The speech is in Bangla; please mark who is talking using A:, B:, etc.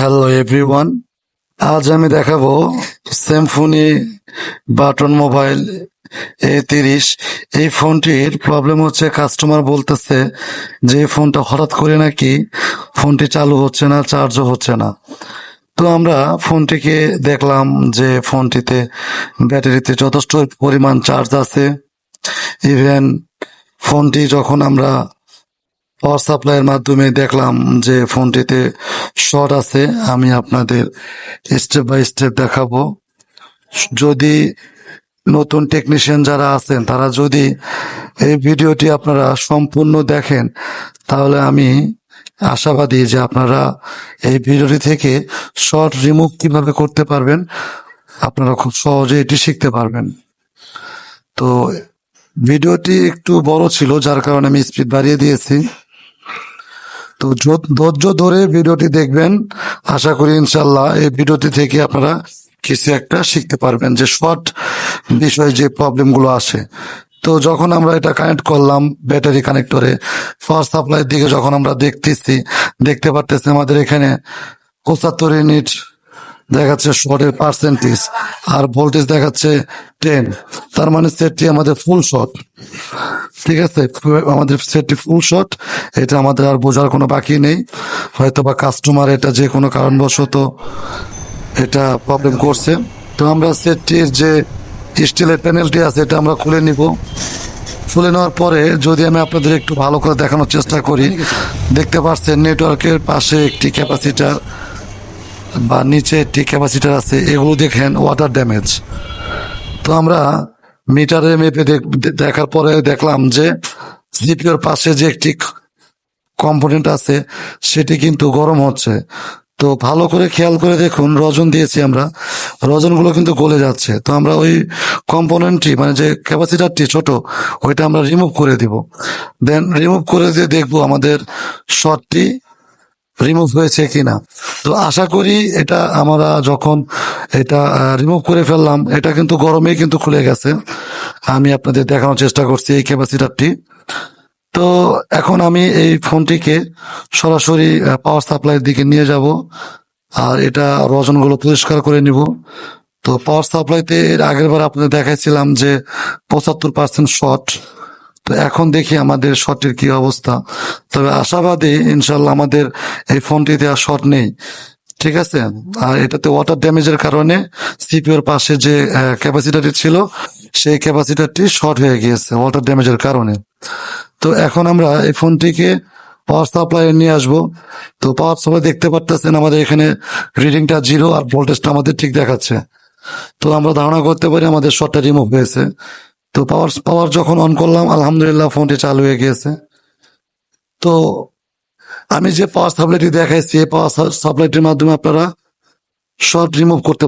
A: হ্যালো এভরিওয়ান আজ আমি দেখাবো স্যামফোনি বাটন মোবাইল এ তিরিশ। এই ফোনটির প্রবলেম হচ্ছে কাস্টমার বলতেছে যে ফোনটা হঠাৎ করে নাকি ফোনটি চালু হচ্ছে না চার্জও হচ্ছে না। তো আমরা ফোনটিকে দেখলাম যে ফোনটিতে ব্যাটারিতে যথেষ্ট পরিমাণ চার্জ আছে। ইভেন ফোনটি যখন আমরা পাওয়ার সাপ্লাইয়ের মাধ্যমে দেখলাম যে ফোনটিতে শর্ট আছে, আমি আপনাদের স্টেপ বাই স্টেপ দেখাবো। যদি নতুন টেকনিশিয়ান যারা আছেন, তারা যদি এই ভিডিওটি আপনারা সম্পূর্ণ দেখেন, তাহলে আমি আশাবাদী যে আপনারা এই ভিডিওটি থেকে শর্ট রিমুভ কীভাবে করতে পারবেন, আপনারা খুব সহজে এটি শিখতে পারবেন। তো ভিডিওটি একটু বড় ছিল, যার কারণে আমি স্পিড বাড়িয়ে দিয়েছি। তো ধৈর্য ধরে ভিডিওটি দেখবেন, আশা করি ইনশাল্লাহ এই ভিডিওটি থেকে আপনারা কিছু একটা শিখতে পারবেন যে শর্ট বিষয়ে যে প্রবলেমগুলো আসে তো যখন আমরা এটা কানেক্ট করলাম ব্যাটারি কানেক্টরে ফার্স্ট সাপ্লাইয়ের দিকে যখন আমরা দেখতেছি, দেখতে পারতেছি আমাদের এখানে পঁচাত্তর ইউনিট দেখাচ্ছে শর্টের পার্সেন্টেজ আর ভোল্টেজ দেখাচ্ছে টেন তার মানে সেটটি আমাদের ফুল শর্ট ঠিক আছে? আমাদের সেটটি ফুল শট এটা আমাদের আর বোঝার কোনো বাকি নেই। হয়তো বা কাস্টমার এটা যে কোনো কারণবশত এটা প্রবলেম করছে। তো আমরা সেটটির যে স্টিলের প্যানেলটি আছে, এটা আমরা খুলে নিব। খুলে নেওয়ার পরে যদি আমি আপনাদের একটু ভালো করে দেখানোর চেষ্টা করি, দেখতে পাচ্ছেন নেটওয়ার্কের পাশে একটি ক্যাপাসিটার বা নিচে একটি ক্যাপাসিটার আছে, এগুলো দেখেন ওয়াটার ড্যামেজ তো আমরা মিটারে মেপে দেখার পরে দেখলাম যে জিপিওর পাশে যে একটি কম্পোনেন্ট আছে, সেটি কিন্তু গরম হচ্ছে। তো ভালো করে খেয়াল করে দেখুন, রজন দিয়েছি আমরা। রজনগুলো কিন্তু গলে যাচ্ছে। তো আমরা ওই কম্পোনেন্টটি মানে যে ক্যাপাসিটারটি ছোট, ওইটা আমরা রিমুভ করে দিব। দেন রিমুভ করে দিয়ে দেখব আমাদের শর্টটি রিমুভ হয়েছে কিনা। তো আশা করি এটা আমরা যখন এটা রিমুভ করে ফেললাম, এটা কিন্তু গরমেই কিন্তু খুলে গেছে। আমি আপনাদের দেখানোর চেষ্টা করছি এই ক্যাপাসিটারটি তো এখন আমি এই ফোনটিকে সরাসরি পাওয়ার সাপ্লাইয়ের দিকে নিয়ে যাব। আর এটা রজনগুলো পরিষ্কার করে নিব। তো পাওয়ার সাপ্লাইতে এর আগের বার আপনাদের দেখাইছিলাম যে পঁচাত্তর পার্সেন্ট শর্ট তো এখন দেখি আমাদের শর্টের কি অবস্থা। তবে আশাবাদী, ইনশাল্লাহ আমাদের এই ফোনটিতে আর শর্ট নেই। ঠিক আছে? আর এটাতে ওয়াটার ড্যামেজের কারণে সিপিওর পাশে যে ক্যাপাসিটারটি ছিল, সেই ক্যাপাসিটারটি শর্ট হয়ে গিয়েছে ওয়াটার ড্যামেজের কারণে। তো এখন আমরা এই ফোনটিকে পাওয়ার সাপ্লাই নিয়ে আসব। তো পাওয়ার সাপ্লাই দেখতে পারতেছেন আমাদের এখানে রিডিংটা জিরো আর ভোল্টেজটা আমাদের ঠিক দেখাচ্ছে। তো আমরা ধারণা করতে পারি আমাদের শর্টটা রিমুভ হয়েছে। তো পাওয়ার পাওয়ার যখন অন করলাম, আলহামদুলিল্লাহ ফোনটি চালু হয়ে গিয়েছে। তো আমি যে পাওয়ার সাপ্লাইটি দেখাইছি, এই পাওয়ার সাপ্লাইটির মাধ্যমে আপনারা শর্ট রিমুভ করতে